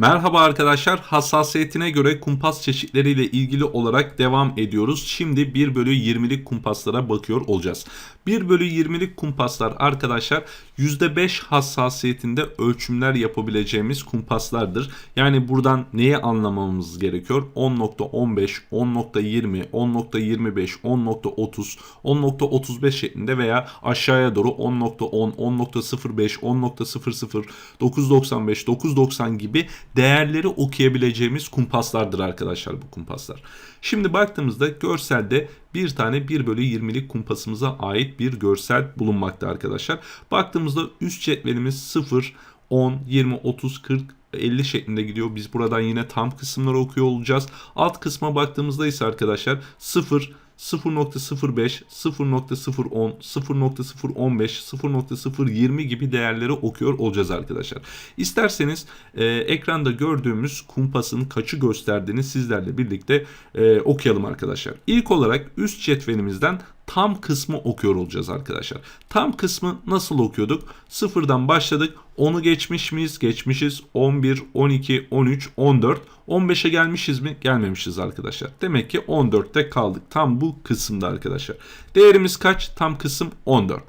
Merhaba arkadaşlar. Hassasiyetine göre kumpas çeşitleriyle ilgili olarak devam ediyoruz. Şimdi 1 bölü 20'lik kumpaslara bakıyor olacağız. 1 bölü 20'lik kumpaslar arkadaşlar %5 hassasiyetinde ölçümler yapabileceğimiz kumpaslardır. Yani buradan neyi anlamamız gerekiyor? 10.15, 10.20, 10.25, 10.30, 10.35 şeklinde veya aşağıya doğru 10.10, 10.05, 10.00, 9.95, 9.90 gibi değerleri okuyabileceğimiz kumpaslardır arkadaşlar bu kumpaslar. Şimdi baktığımızda görselde bir tane 1 bölü 20'lik kumpasımıza ait bir görsel bulunmakta arkadaşlar. Baktığımızda üst cetvelimiz 0, 10, 20, 30, 40, 50 şeklinde gidiyor. Biz buradan yine tam kısımları okuyor olacağız. Alt kısma baktığımızda ise arkadaşlar 0, 0.05, 0.010, 0.015, 0.020 gibi değerleri okuyor olacağız arkadaşlar. İsterseniz e, ekranda gördüğümüz kumpasın kaçı gösterdiğini sizlerle birlikte e, okuyalım arkadaşlar. İlk olarak üst cetvelimizden tam kısmı okuyor olacağız arkadaşlar. Tam kısmı nasıl okuyorduk? Sıfırdan başladık. 10'u geçmiş miyiz? Geçmişiz. 11, 12, 13, 14. 15'e gelmişiz mi? Gelmemişiz arkadaşlar. Demek ki 14'te kaldık. Tam bu kısımda arkadaşlar. Değerimiz kaç? Tam kısım 14.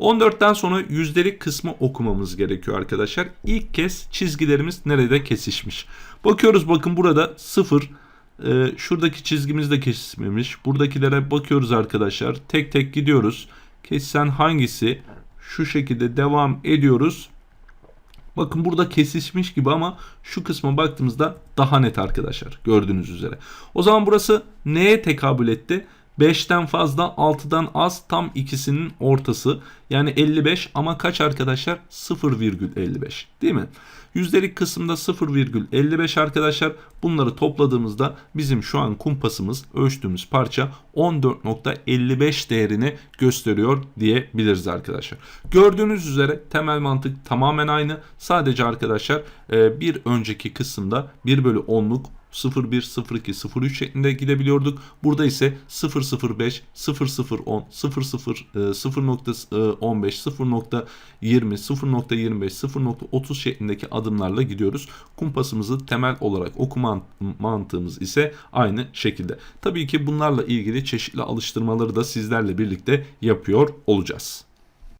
14'ten sonra yüzdelik kısmı okumamız gerekiyor arkadaşlar. İlk kez çizgilerimiz nerede kesişmiş? Bakıyoruz bakın burada 0, ee, şuradaki çizgimiz de kesişmemiş. Buradakilere bakıyoruz arkadaşlar. Tek tek gidiyoruz. Kesen hangisi? Şu şekilde devam ediyoruz. Bakın burada kesişmiş gibi ama şu kısma baktığımızda daha net arkadaşlar. Gördüğünüz üzere. O zaman burası neye tekabül etti? 5'ten fazla 6'dan az tam ikisinin ortası. Yani 55 ama kaç arkadaşlar? 0,55 değil mi? Yüzdelik kısımda 0,55 arkadaşlar. Bunları topladığımızda bizim şu an kumpasımız ölçtüğümüz parça 14.55 değerini gösteriyor diyebiliriz arkadaşlar. Gördüğünüz üzere temel mantık tamamen aynı. Sadece arkadaşlar e, bir önceki kısımda 1 bölü 10'luk 01, 02, 03 şeklinde gidebiliyorduk. Burada ise 005, 0010, 00, 0.15, 0.20, 0.25, 0.30 şeklindeki adımlarla gidiyoruz. Kumpasımızı temel olarak okuma mantığımız ise aynı şekilde. Tabii ki bunlarla ilgili çeşitli alıştırmaları da sizlerle birlikte yapıyor olacağız.